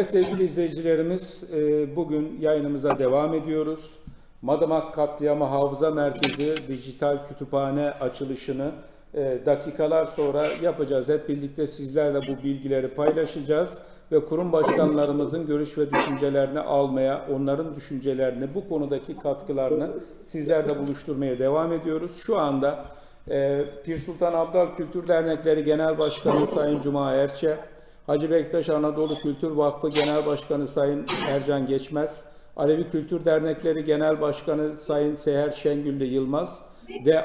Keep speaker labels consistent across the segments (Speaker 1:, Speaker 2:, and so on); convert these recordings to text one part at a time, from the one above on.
Speaker 1: Evet sevgili izleyicilerimiz, e, bugün yayınımıza devam ediyoruz. Madımak Katliamı Hafıza Merkezi Dijital Kütüphane açılışını e, dakikalar sonra yapacağız. Hep birlikte sizlerle bu bilgileri paylaşacağız ve kurum başkanlarımızın görüş ve düşüncelerini almaya, onların düşüncelerini, bu konudaki katkılarını sizlerle buluşturmaya devam ediyoruz. Şu anda e, Pir Sultan Abdal Kültür Dernekleri Genel Başkanı Sayın Cuma Erçe, Hacı Bektaş Anadolu Kültür Vakfı Genel Başkanı Sayın Ercan Geçmez, Alevi Kültür Dernekleri Genel Başkanı Sayın Seher Şengüllü Yılmaz ve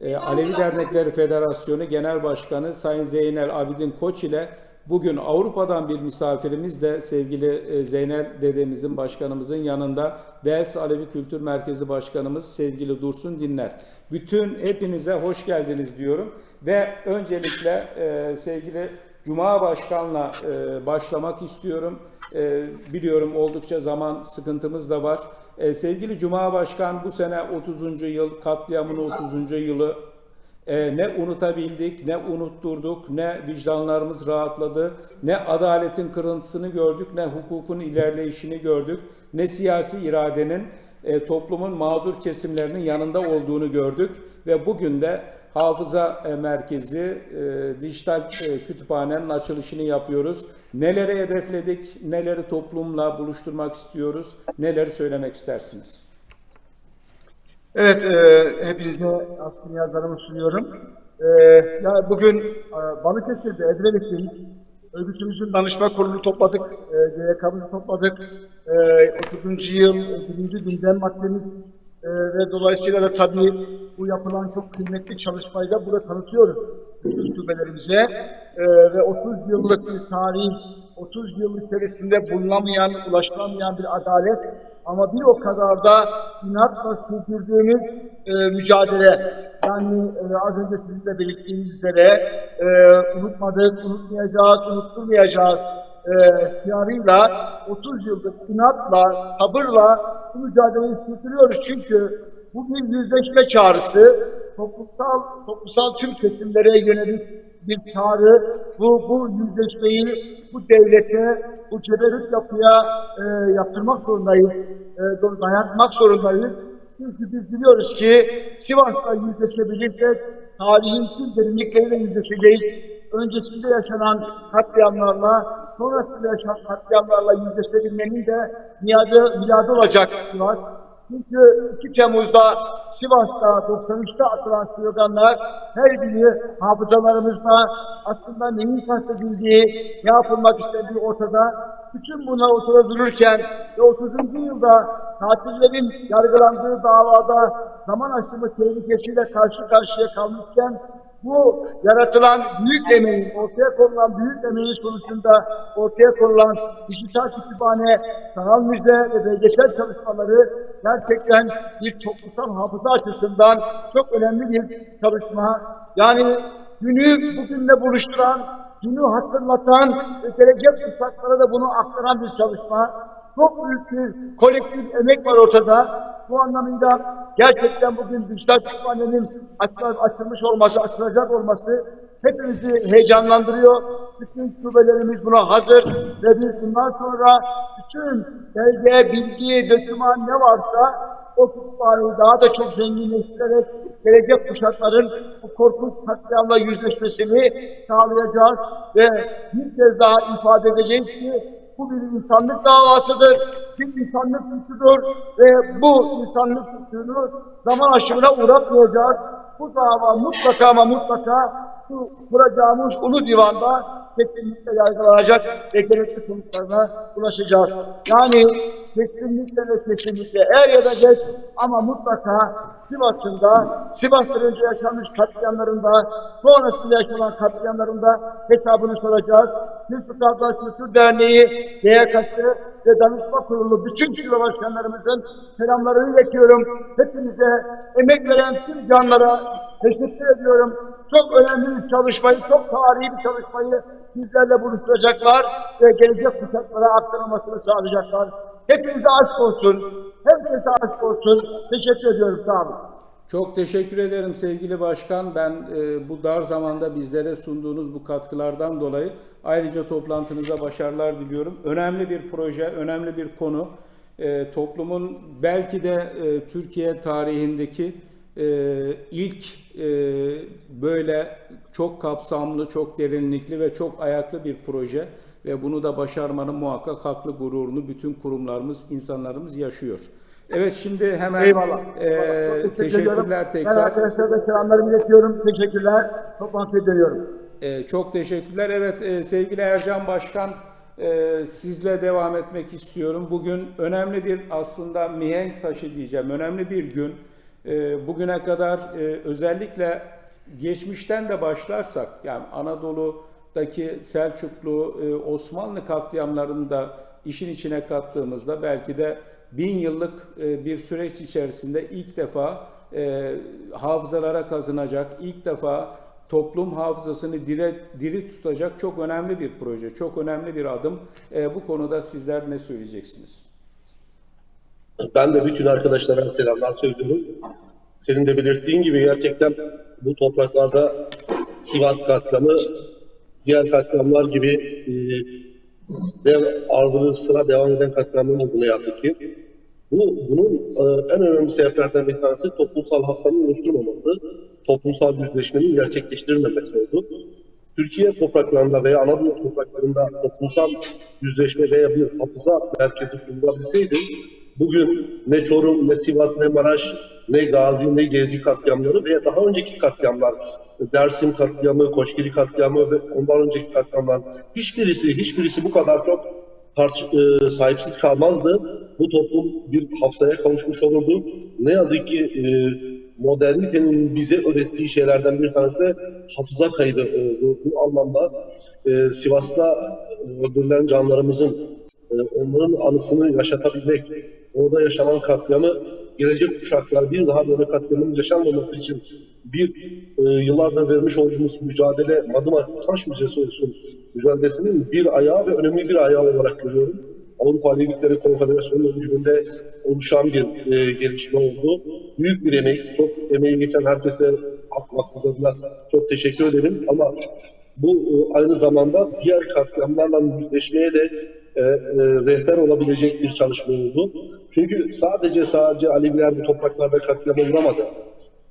Speaker 1: e, Alevi Dernekleri Federasyonu Genel Başkanı Sayın Zeynel Abidin Koç ile bugün Avrupa'dan bir misafirimiz de sevgili e, Zeynel dedemizin başkanımızın yanında Vels Alevi Kültür Merkezi Başkanımız sevgili Dursun Dinler. Bütün hepinize hoş geldiniz diyorum ve öncelikle e, sevgili Cuma Başkan'la e, başlamak istiyorum. E, biliyorum oldukça zaman sıkıntımız da var. E, sevgili Cuma Başkan bu sene 30. yıl katliamın 30. yılı e, ne unutabildik, ne unutturduk, ne vicdanlarımız rahatladı, ne adaletin kırıntısını gördük, ne hukukun ilerleyişini gördük, ne siyasi iradenin e, toplumun mağdur kesimlerinin yanında olduğunu gördük ve bugün de Hafıza e, Merkezi e, dijital e, kütüphanenin açılışını yapıyoruz. Neleri hedefledik, neleri toplumla buluşturmak istiyoruz, neleri söylemek istersiniz?
Speaker 2: Evet, e, hepinize aslında yazarımı sunuyorum. E, ya bugün e, Balıkesir'de, Edremit'teyiz. Örgütümüzün danışma kurulunu topladık, e, GYK'mızı topladık. E, 30. yıl, 1. gündem maddemiz e, ve dolayısıyla da tabii bu yapılan çok kıymetli çalışmayı da burada tanıtıyoruz şubelerimize. E, ve 30 yıllık bir tarih, 30 yıl içerisinde bulunamayan, ulaşılamayan bir adalet ama bir o kadar da inatla sürdürdüğümüz e, mücadele. Yani e, az önce sizinle belirttiğiniz üzere e, unutmadık, unutmayacağız, unutturmayacağız e, siyarıyla 30 yıllık inatla, sabırla bu mücadeleyi sürdürüyoruz. Çünkü bu bir yüzleşme çağrısı. Toplumsal, toplumsal tüm kesimlere yönelik bir çağrı. Bu, bu yüzleşmeyi bu devlete, bu ceberut yapıya e, yaptırmak zorundayız. E, dayatmak zorundayız. Çünkü biz biliyoruz ki Sivas'ta yüzleşebilirsek tarihin tüm derinlikleriyle yüzleşeceğiz. Öncesinde yaşanan katliamlarla, sonrasında yaşanan katliamlarla yüzleşebilmenin de miadı, miladı olacak Sivas. Çünkü 2 Temmuz'da Sivas'ta 93'te atılan sloganlar her biri hafızalarımızda aslında neyin kastedildiği, ne yapılmak istendiği ortada. Bütün bunlar ortada dururken ve 30. yılda katillerin yargılandığı davada zaman aşımı tehlikesiyle karşı karşıya kalmışken bu yaratılan büyük emeğin, ortaya konulan büyük emeğin sonucunda ortaya konulan dijital kütüphane, sanal müze ve belgesel çalışmaları gerçekten bir toplumsal hafıza açısından çok önemli bir çalışma. Yani günü bugünle buluşturan, günü hatırlatan ve gelecek kuşaklara da bunu aktaran bir çalışma. Çok büyük bir kolektif emek var ortada. Bu anlamıyla gerçekten bugün dijital kütüphanenin açıl- açılmış olması, açılacak olması hepimizi heyecanlandırıyor. Bütün şubelerimiz buna hazır ve biz bundan sonra bütün belge, bilgi, döküman ne varsa o kütüphaneyi daha da çok zenginleştirerek gelecek kuşakların bu korkunç katliamla yüzleşmesini sağlayacağız ve bir kez daha ifade edeceğiz ki bu bir insanlık davasıdır, bir insanlık suçudur ve bu insanlık suçunu zaman aşımına uğratmayacağız. Bu dava mutlaka ama mutlaka bu kuracağımız ulu divanda kesinlikle yargılanacak ve gerekli sonuçlarına ulaşacağız. Yani kesinlikle ve kesinlikle er ya da geç ama mutlaka Sivas'ında, Sivas'tan önce yaşanmış katliamlarında, sonrasında yaşanan katliamlarında hesabını soracağız. Türk Sultanlar Kültür Derneği, DYK'sı ve Danışma Kurulu bütün şube başkanlarımızın selamlarını iletiyorum. Hepinize emek veren tüm canlara teşekkür ediyorum. Çok önemli bir çalışmayı, çok tarihi bir çalışmayı bizlerle buluşturacaklar ve gelecek kuşaklara aktarılmasını sağlayacaklar. Hepinize aşk olsun. Herkese aşk olsun. Teşekkür ediyorum. Sağ olun.
Speaker 1: Çok teşekkür ederim sevgili başkan. Ben e, bu dar zamanda bizlere sunduğunuz bu katkılardan dolayı ayrıca toplantınıza başarılar diliyorum. Önemli bir proje, önemli bir konu. E, toplumun belki de e, Türkiye tarihindeki e, ilk e, böyle çok kapsamlı, çok derinlikli ve çok ayaklı bir proje ve bunu da başarmanın muhakkak haklı gururunu bütün kurumlarımız, insanlarımız yaşıyor. Evet şimdi hemen
Speaker 2: Eyvallah.
Speaker 1: e,
Speaker 2: Eyvallah.
Speaker 1: Teşekkürler
Speaker 2: Ben
Speaker 1: tekrar.
Speaker 2: arkadaşlara da selamlarımı iletiyorum. Teşekkürler. Toplantıya dönüyorum.
Speaker 1: Ee, çok teşekkürler. Evet e, sevgili Ercan Başkan e, sizle devam etmek istiyorum. Bugün önemli bir aslında mihenk taşı diyeceğim. Önemli bir gün. E, bugüne kadar e, özellikle geçmişten de başlarsak yani Anadolu'daki Selçuklu, e, Osmanlı katliamlarını da işin içine kattığımızda belki de bin yıllık e, bir süreç içerisinde ilk defa e, hafızalara kazınacak, ilk defa toplum hafızasını dire, diri tutacak çok önemli bir proje, çok önemli bir adım. E, bu konuda sizler ne söyleyeceksiniz?
Speaker 3: Ben de bütün arkadaşlara selamlar söylüyorum. Senin de belirttiğin gibi gerçekten bu topraklarda Sivas katliamı diğer katliamlar gibi e, dev ardılığı sıra devam eden katliamlar oldu ne yazık ki. Bu, bunun e, en önemli sebeplerden bir tanesi toplumsal hafızanın oluşturmaması, toplumsal yüzleşmenin gerçekleştirilmemesi oldu. Türkiye topraklarında veya Anadolu topraklarında toplumsal yüzleşme veya bir hafıza merkezi kurulabilseydi, bugün ne Çorum, ne Sivas, ne Maraş, ne Gazi, ne Gezi katliamları veya daha önceki katliamlar, Dersim katliamı, Koşkili katliamı ve ondan önceki katliamlar, hiçbirisi, hiçbirisi bu kadar çok parça, e, sahipsiz kalmazdı. Bu toplum bir hafızaya kavuşmuş olurdu. Ne yazık ki e, modernitenin bize öğrettiği şeylerden bir tanesi de hafıza kaydı. E, bu, anlamda e, Sivas'ta öldürülen canlarımızın e, onların anısını yaşatabilmek, orada yaşanan katliamı gelecek kuşaklar bir daha böyle katliamın yaşanmaması için bir e, yıllardır vermiş olduğumuz mücadele Madımak Taş Müzesi olsun mücadelesinin bir ayağı ve önemli bir ayağı olarak görüyorum. Avrupa Ligleri Konfederasyonu öncülüğünde oluşan bir e, gelişme oldu. Büyük bir emek, çok emeği geçen herkese halk vakıflarına çok teşekkür ederim. Ama bu e, aynı zamanda diğer katliamlarla yüzleşmeye de e, e, rehber olabilecek bir çalışma oldu. Çünkü sadece sadece Aleviler bu topraklarda katliama uğramadı.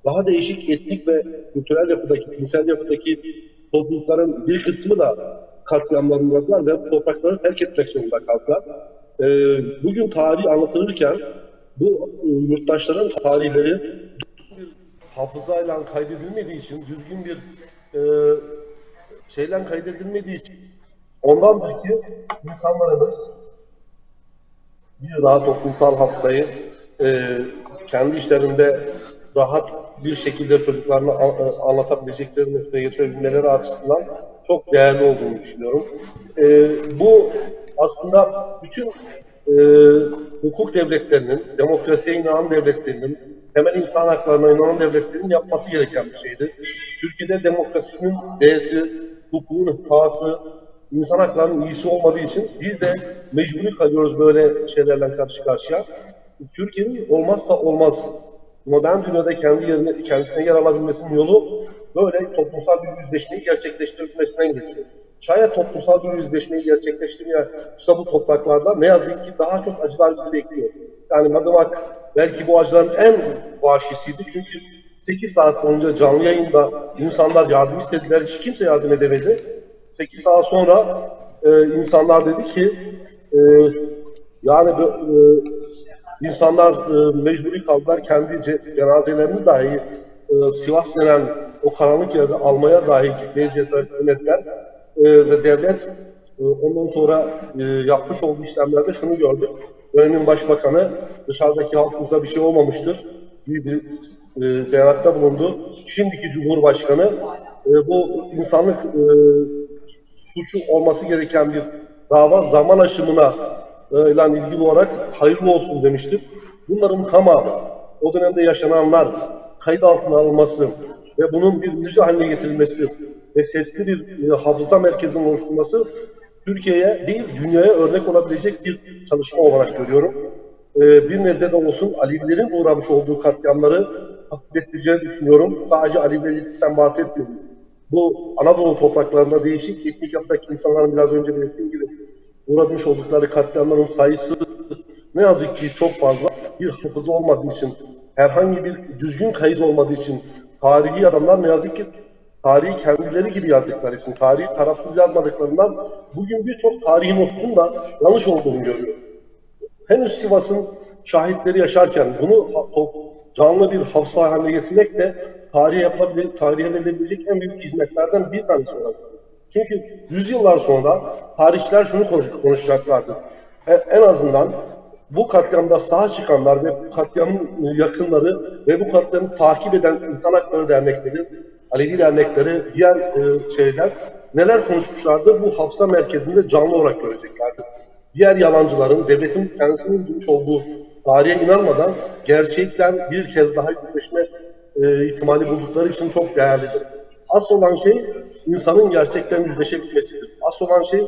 Speaker 3: Daha değişik etnik ve kültürel yapıdaki, dinsel yapıdaki toplulukların bir kısmı da katliamlara uğradılar ve toprakları terk etmek zorunda kaldılar. E, bugün tarih anlatılırken bu e, yurttaşların tarihleri hafızayla kaydedilmediği için, düzgün bir e, şeyle kaydedilmediği için ondandır ki insanlarımız bir daha toplumsal hafızayı e, kendi işlerinde rahat bir şekilde çocuklarına a- anlatabilecekleri noktaya getirebilmeleri açısından çok değerli olduğunu düşünüyorum. E, bu aslında bütün e, hukuk devletlerinin, demokrasiye inanan devletlerinin, temel insan haklarına inanan devletlerin yapması gereken bir şeydi. Türkiye'de demokrasisinin D'si, hukukun K'sı, insan haklarının iyisi olmadığı için biz de mecburi kalıyoruz böyle şeylerle karşı karşıya. Türkiye'nin olmazsa olmaz modern dünyada kendi yerine, kendisine yer alabilmesinin yolu böyle toplumsal bir yüzleşmeyi gerçekleştirilmesinden geçiyor. Şayet toplumsal bir yüzleşmeyi gerçekleştirmeyen işte bu topraklarda ne yazık ki daha çok acılar bizi bekliyor. Yani Madımak belki bu acıların en vahşisiydi çünkü 8 saat boyunca canlı yayında insanlar yardım istediler, hiç kimse yardım edemedi. 8 saat sonra e, insanlar dedi ki e, yani e, insanlar e, mecburi kaldılar kendi ce- cenazelerini dahi e, Sivas denen o karanlık yerde almaya dahi gitmeye cesaret etmediler. E, ve devlet e, ondan sonra e, yapmış olduğu işlemlerde şunu gördük. Dönemin başbakanı dışarıdaki halkımıza bir şey olmamıştır bir e, beyanatta bulundu. Şimdiki Cumhurbaşkanı e, bu insanlık e, suçu olması gereken bir dava zaman aşımına e, ile ilgili olarak hayırlı olsun demiştir. Bunların tamamı o dönemde yaşananlar kayıt altına alınması ve bunun bir müze haline getirilmesi ve sesli bir e, hafıza merkezinin oluşturulması Türkiye'ye değil dünyaya örnek olabilecek bir çalışma olarak görüyorum. E, bir nebze olsun Alevilerin uğramış olduğu katliamları hafiflettireceğini düşünüyorum. Sadece Alevilikten bahsetmiyorum. Bu Anadolu topraklarında değişik etnik yapıdaki insanların biraz önce belirttiğim gibi uğramış oldukları katliamların sayısı ne yazık ki çok fazla. Bir hafıza olmadığı için, herhangi bir düzgün kayıt olmadığı için tarihi yazanlar ne yazık ki tarihi kendileri gibi yazdıkları için, tarihi tarafsız yazmadıklarından bugün birçok tarihi notun da yanlış olduğunu görüyoruz. Henüz Sivas'ın şahitleri yaşarken bunu canlı bir hafıza haline getirmek de tarihe yapılabilir, tarihe verilebilecek en büyük hizmetlerden bir tanesi olarak. Çünkü yüzyıllar sonra tarihçiler şunu konuş- konuşacaklardır. E, en azından bu katliamda sağ çıkanlar ve bu katliamın yakınları ve bu katliamı takip eden insan hakları dernekleri, Alevi dernekleri, diğer e, şeyler neler konuşmuşlardı bu hafıza merkezinde canlı olarak göreceklerdir. Diğer yalancıların devletin kendisinin bulmuş olduğu tarihe inanmadan gerçekten bir kez daha yüzleşme e, ihtimali buldukları için çok değerlidir. Asıl olan şey insanın gerçekten yüzleşebilmesidir. Asıl olan şey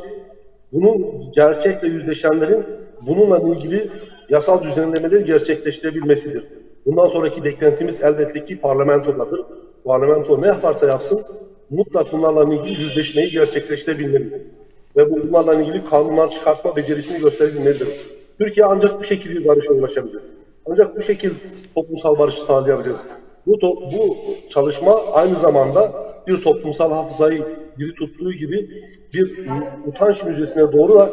Speaker 3: bunun gerçekle yüzleşenlerin bununla ilgili yasal düzenlemeleri gerçekleştirebilmesidir. Bundan sonraki beklentimiz elbette ki parlamentodadır. Parlamento ne yaparsa yapsın mutlak bunlarla ilgili yüzleşmeyi gerçekleştirebilmelidir. Ve bu- bunlarla ilgili kanunlar çıkartma becerisini gösterebilmelidir. Türkiye ancak bu şekilde barışa ulaşabilir. Ancak bu şekilde toplumsal barışı sağlayabiliriz. Bu, bu çalışma aynı zamanda bir toplumsal hafızayı diri tuttuğu gibi bir utanç müzesine doğru da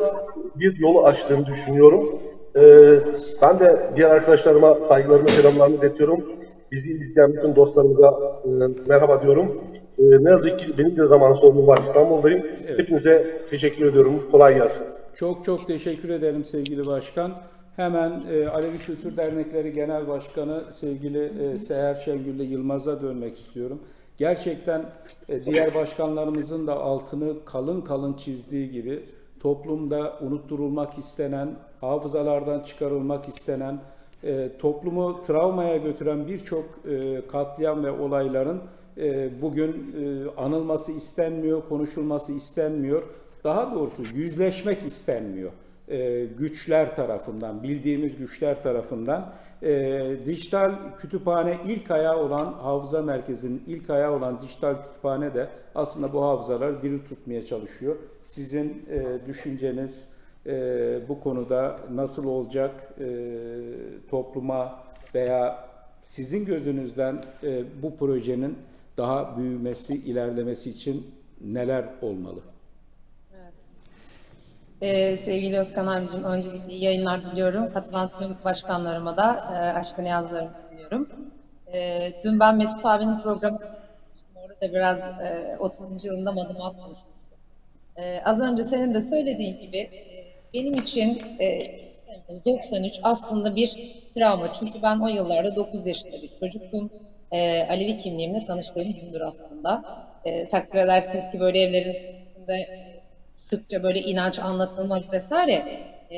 Speaker 3: bir yolu açtığını düşünüyorum. Ee, ben de diğer arkadaşlarıma saygılarımı, selamlarımı iletiyorum. Bizi izleyen bütün dostlarımıza e, merhaba diyorum. E, ne yazık ki benim de zaman sorunum var İstanbul'dayım. Hepinize teşekkür ediyorum. Kolay gelsin.
Speaker 1: Çok çok teşekkür ederim sevgili başkan. Hemen e, Alevi Kültür Dernekleri Genel Başkanı sevgili e, Seher Şengül'le Yılmaz'a dönmek istiyorum. Gerçekten e, diğer başkanlarımızın da altını kalın kalın çizdiği gibi toplumda unutturulmak istenen, hafızalardan çıkarılmak istenen, e, toplumu travmaya götüren birçok e, katliam ve olayların e, bugün e, anılması istenmiyor, konuşulması istenmiyor. Daha doğrusu yüzleşmek istenmiyor e, güçler tarafından, bildiğimiz güçler tarafından. E, dijital kütüphane ilk ayağı olan hafıza merkezinin ilk ayağı olan dijital kütüphane de aslında bu hafızaları diri tutmaya çalışıyor. Sizin e, düşünceniz e, bu konuda nasıl olacak e, topluma veya sizin gözünüzden e, bu projenin daha büyümesi, ilerlemesi için neler olmalı?
Speaker 4: Ee, sevgili Özkan abicim, öncelikle iyi yayınlar diliyorum. Katılan tüm başkanlarıma da e, aşkın yazlarımı sunuyorum. E, dün ben Mesut abinin programı orada biraz e, 30. yılında madımak konuşmuştum. E, az önce senin de söylediğin gibi e, benim için e, 93 aslında bir travma. Çünkü ben o yıllarda 9 yaşında bir çocuktum. E, Alevi kimliğimle tanıştığım gündür aslında. E, takdir edersiniz ki böyle evlerin içerisinde sıkça böyle inanç anlatılmaz vesaire. E,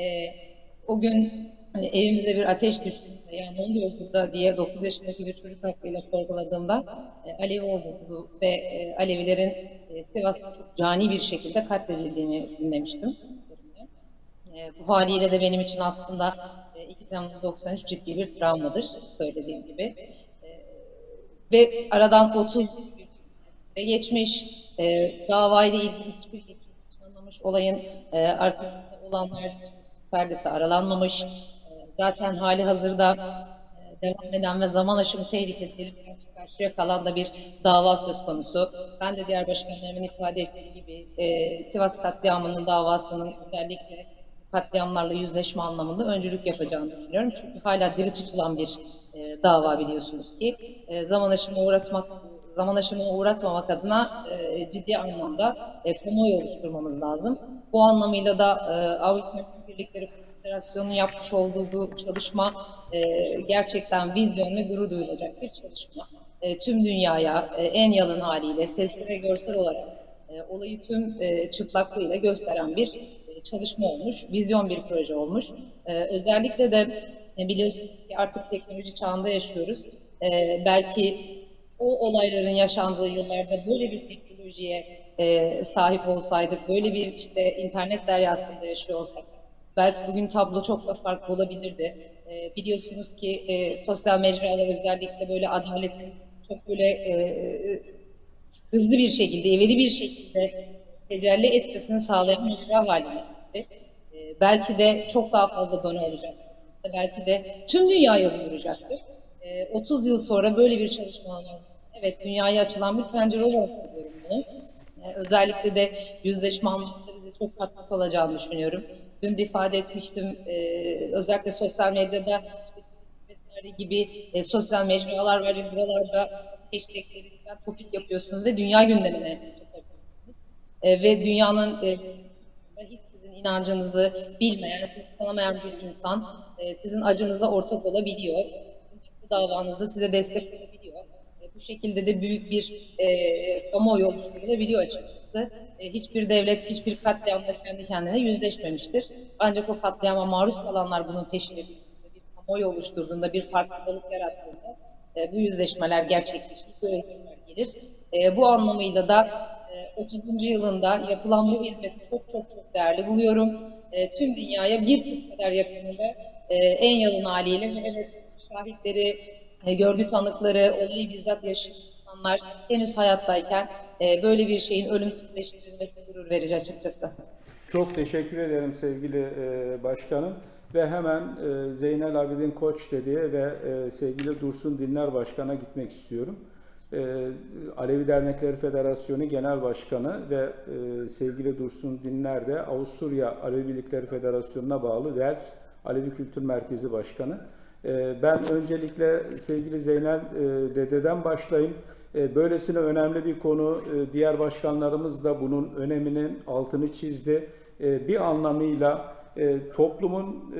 Speaker 4: o gün hani evimize bir ateş düştüğünde ya ne oluyor burada diye 9 yaşındaki bir çocuk aklıyla sorguladığımda e, Alevi olduğunu ve e, Alevilerin e, Sivas'ta cani bir şekilde katledildiğini dinlemiştim. E, bu haliyle de benim için aslında e, 2 Temmuz 93 ciddi bir travmadır söylediğim gibi. E, ve aradan 30 yıl geçmiş, e, davayla ilgili hiçbir anlamış olayın e, arkasında olanlar perdesi aralanmamış. E, zaten hali hazırda e, devam eden ve zaman aşımı tehlikesiyle karşı karşıya kalan da bir dava söz konusu. Ben de diğer başkanlarımın ifade ettiği gibi e, Sivas katliamının davasının özellikle katliamlarla yüzleşme anlamında öncülük yapacağını düşünüyorum. Çünkü hala diri tutulan bir e, dava biliyorsunuz ki. E, zaman aşımı uğratmak zaman aşımına uğratmamak adına e, ciddi anlamda e, kamuoyu oluşturmamız lazım. Bu anlamıyla da e, Avrupa Birlikleri Federasyonu'nun yapmış olduğu bu çalışma e, gerçekten vizyon ve gurur duyulacak bir çalışma. E, tüm dünyaya e, en yalın haliyle, sesli ve görsel olarak e, olayı tüm e, çıplaklığıyla gösteren bir çalışma olmuş, vizyon bir proje olmuş. E, özellikle de e, biliyorsunuz ki artık teknoloji çağında yaşıyoruz. E, belki o olayların yaşandığı yıllarda böyle bir teknolojiye e, sahip olsaydık, böyle bir işte internet deryasında yaşıyor olsak, belki bugün tablo çok da farklı olabilirdi. E, biliyorsunuz ki e, sosyal mecralar özellikle böyle adaletin çok böyle e, hızlı bir şekilde, ivedi bir şekilde tecelli etmesini sağlayan mecra haline geldi. E, belki de çok daha fazla done olacak. Belki de tüm dünyaya duyuracaktır. E, 30 yıl sonra böyle bir çalışma olması, evet dünyaya açılan bir pencere olarak görüyorum bunu. E, özellikle de yüzleşme anlamında bize çok katkısı olacağını düşünüyorum. Dün de ifade etmiştim, e, özellikle sosyal medyada işte gibi e, sosyal mecralar var ve buralarda hashtag'lerinden topik yapıyorsunuz ve dünya gündemine. E, ve dünyanın e, hiç inancınızı bilmeyen, sizi tanımayan bir insan e, sizin acınıza ortak olabiliyor. Sizin davanızda size destek olabiliyor. E, bu şekilde de büyük bir e, kamuoyu oluşturulabiliyor açıkçası. E, hiçbir devlet, hiçbir katliamda kendi kendine yüzleşmemiştir. Ancak o katliama maruz kalanlar bunun düştüğünde, bir kamuoyu oluşturduğunda, bir farkındalık yarattığında e, bu yüzleşmeler gerçekleşir, bu örgütler gelir. E, bu anlamıyla da e, 30. yılında yapılan bu hizmeti çok çok çok değerli buluyorum. E, tüm dünyaya bir tık kadar yakınında e, en yalın haliyle ve evet şahitleri, e, görgü tanıkları, olayı bizzat yaşayan insanlar henüz hayattayken e, böyle bir şeyin ölümsüzleştirilmesi gurur verici açıkçası.
Speaker 1: Çok teşekkür ederim sevgili e, başkanım. Ve hemen e, Zeynel Abidin Koç dediği ve e, sevgili Dursun Dinler Başkan'a gitmek istiyorum. E, Alevi Dernekleri Federasyonu Genel Başkanı ve e, sevgili Dursun Dinler de Avusturya Alevi Birlikleri Federasyonu'na bağlı Vels Alevi Kültür Merkezi Başkanı. E, ben öncelikle sevgili Zeynel e, Dede'den başlayayım. E, Böylesine önemli bir konu. Diğer başkanlarımız da bunun öneminin altını çizdi. Bir anlamıyla toplumun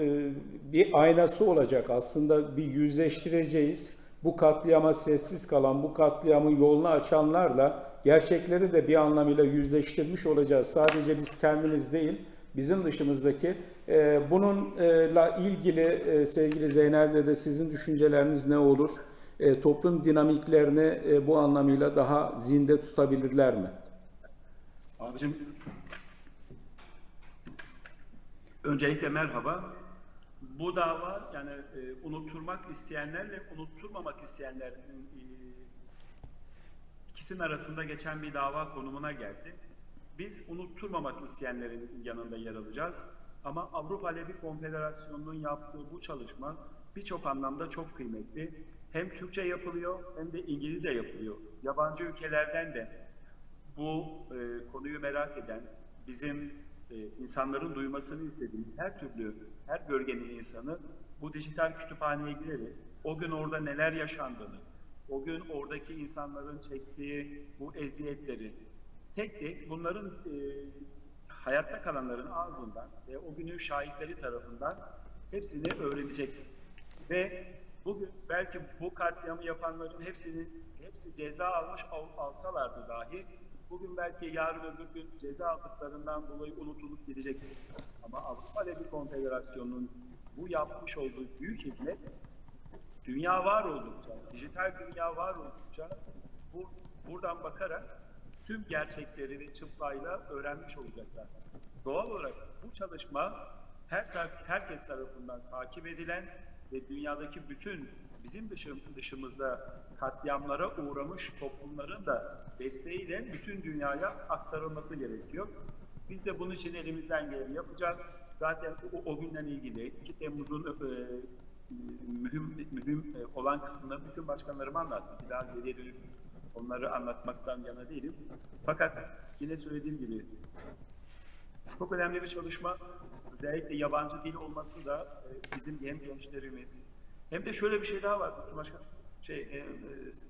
Speaker 1: bir aynası olacak. Aslında bir yüzleştireceğiz. Bu katliama sessiz kalan, bu katliamın yolunu açanlarla gerçekleri de bir anlamıyla yüzleştirmiş olacağız. Sadece biz kendimiz değil, bizim dışımızdaki. E, bununla ilgili e, sevgili Zeynel'de de sizin düşünceleriniz ne olur? E, toplum dinamiklerini e, bu anlamıyla daha zinde tutabilirler mi?
Speaker 5: Abicim öncelikle merhaba. Bu dava yani e, unutturmak isteyenlerle unutturmamak isteyenlerin e, ikisinin arasında geçen bir dava konumuna geldi. Biz unutturmamak isteyenlerin yanında yer alacağız. Ama Avrupa Alevi Konfederasyonu'nun yaptığı bu çalışma birçok anlamda çok kıymetli. Hem Türkçe yapılıyor hem de İngilizce yapılıyor. Yabancı ülkelerden de bu e, konuyu merak eden, bizim e, insanların duymasını istediğimiz her türlü, her bölgenin insanı bu dijital kütüphaneye girerek o gün orada neler yaşandığını, o gün oradaki insanların çektiği bu eziyetleri tek tek bunların e, hayatta kalanların ağzından ve o günün şahitleri tarafından hepsini öğrenecek. Ve bugün belki bu katliamı yapanların hepsinin hepsi ceza almış al- alsalardı dahi bugün belki yarın öbür gün ceza aldıklarından dolayı unutulup gidecek. Ama Avrupa Alevi Konfederasyonu'nun bu yapmış olduğu büyük hizmet dünya var oldukça, dijital dünya var oldukça bu buradan bakarak tüm gerçekleri ve çıplayla öğrenmiş olacaklar. Doğal olarak bu çalışma her herkes tarafından takip edilen ve dünyadaki bütün bizim dışım, dışımızda katliamlara uğramış toplumların da desteğiyle bütün dünyaya aktarılması gerekiyor. Biz de bunun için elimizden geleni yapacağız. Zaten o, o günden ilgili 2 Temmuz'un e, mühim, mühim e, olan kısmını bütün başkanlarıma anlattım. Bir daha geriye dönüp onları anlatmaktan yana değilim. Fakat yine söylediğim gibi çok önemli bir çalışma. Özellikle yabancı dil olması da e, bizim hem gençlerimiz hem de şöyle bir şey daha var Mustafa Başkan. Şey, e, e,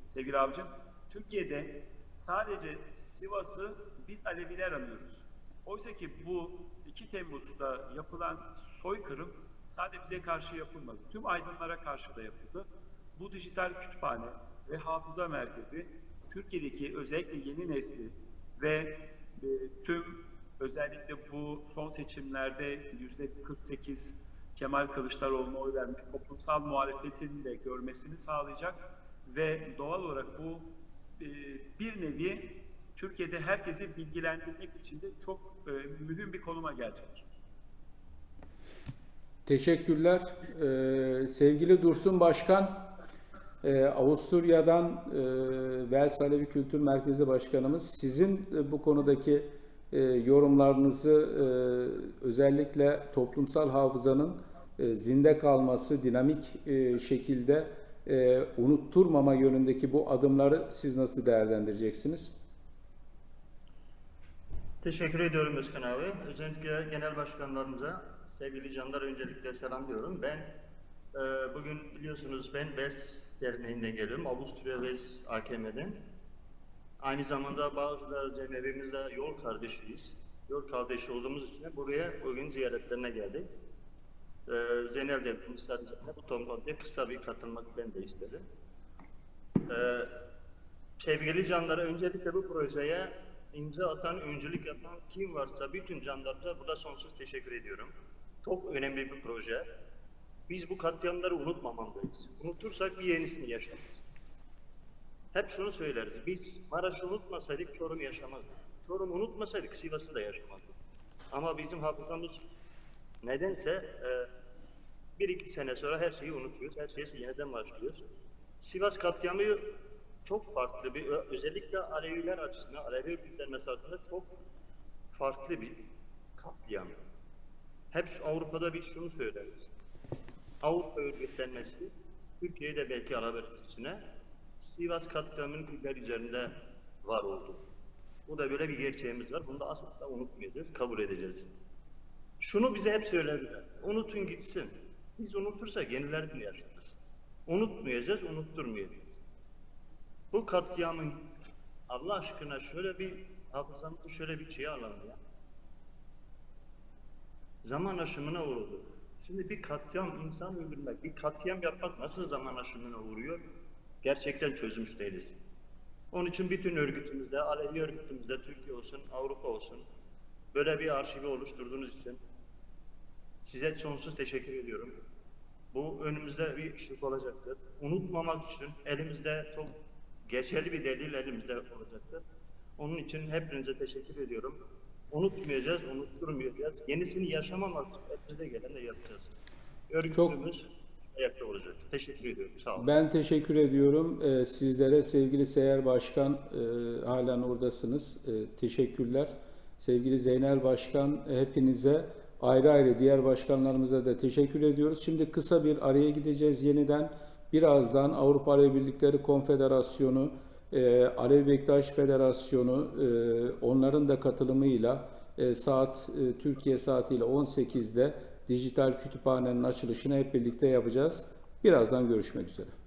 Speaker 5: sevgili abicim. Türkiye'de sadece Sivas'ı biz Aleviler anıyoruz. Oysa ki bu 2 Temmuz'da yapılan soykırım sadece bize karşı yapılmadı. Tüm aydınlara karşı da yapıldı. Bu dijital kütüphane ve hafıza merkezi Türkiye'deki özellikle yeni nesli ve e, tüm özellikle bu son seçimlerde yüzde 48 Kemal Kılıçdaroğlu'na oy vermiş toplumsal muhalefetin de görmesini sağlayacak ve doğal olarak bu e, bir nevi Türkiye'de herkesi bilgilendirmek için de çok e, mühim bir konuma gelecek.
Speaker 1: Teşekkürler. Ee, sevgili Dursun Başkan, e, Avusturya'dan e, Vels Alevi Kültür Merkezi Başkanımız, sizin e, bu konudaki e, yorumlarınızı e, özellikle toplumsal hafızanın e, zinde kalması, dinamik e, şekilde unutturmama yönündeki bu adımları siz nasıl değerlendireceksiniz?
Speaker 6: Teşekkür ediyorum Özkan abi. Özellikle genel başkanlarımıza, sevgili canlar öncelikle selamlıyorum. Ben e, bugün biliyorsunuz ben BES Derneği'nden geliyorum. Avusturya BES AKM'den. Aynı zamanda bazıları cemevimizde yol kardeşiyiz. Yol kardeşi olduğumuz için buraya bugün ziyaretlerine geldik. E, Zeynel de bu toplantıya kısa bir katılmak ben de istedim. E, Sevgili canlara öncelikle bu projeye imza atan, öncülük yapan kim varsa bütün canlarımıza burada sonsuz teşekkür ediyorum. Çok önemli bir proje. Biz bu katliamları unutmamalıyız. Unutursak bir yenisini yaşamayız. Hep şunu söyleriz. Biz Maraş'ı unutmasaydık Çorum yaşamazdı. Çorum unutmasaydık Sivas'ı da yaşamazdı. Ama bizim hafızamız nedense e, bir iki sene sonra her şeyi unutuyoruz. Her şeye yeniden başlıyoruz. Sivas katliamı çok farklı bir, özellikle Aleviler açısından, Alevi örgütlenmesi açısından çok farklı bir katliam. Hep Avrupa'da biz şunu söyleriz. Avrupa örgütlenmesi, Türkiye'yi de belki alabiliriz içine. Sivas katliamının Kürtler üzerinde var oldu. Bu da böyle bir gerçeğimiz var. Bunu da asla unutmayacağız, kabul edeceğiz. Şunu bize hep söylerler. Unutun gitsin. Biz unutursak yenilerini yaşarız. Unutmayacağız, unutturmayacağız. Bu katliamın Allah aşkına şöyle bir hafızamızı şöyle bir şey alalım ya. Zaman aşımına uğradı. Şimdi bir katliam insan öldürmek, bir katliam yapmak nasıl zaman aşımına uğruyor? Gerçekten çözmüş değiliz. Onun için bütün örgütümüzde, Alevi örgütümüzde, Türkiye olsun, Avrupa olsun, böyle bir arşivi oluşturduğunuz için size sonsuz teşekkür ediyorum. Bu önümüzde bir ışık olacaktır. Unutmamak için elimizde çok geçerli bir delil elimizde olacaktır. Onun için hepinize teşekkür ediyorum. Unutmayacağız, unutturmayacağız. Yenisini yaşamamak için elimizde gelen de yapacağız. Örgütümüz ayakta olacak. Teşekkür ediyorum. Sağ olun.
Speaker 1: Ben teşekkür ediyorum Ee, sizlere. Sevgili Seher Başkan, e, halen oradasınız. E, teşekkürler. Sevgili Zeynel Başkan, hepinize ayrı ayrı diğer başkanlarımıza da teşekkür ediyoruz. Şimdi kısa bir araya gideceğiz yeniden. Birazdan Avrupa Alevi Birlikleri Konfederasyonu, e, Alevi Bektaş Federasyonu, e, onların da katılımıyla e, saat Türkiye saatiyle 18'de dijital kütüphanenin açılışını hep birlikte yapacağız. Birazdan görüşmek üzere.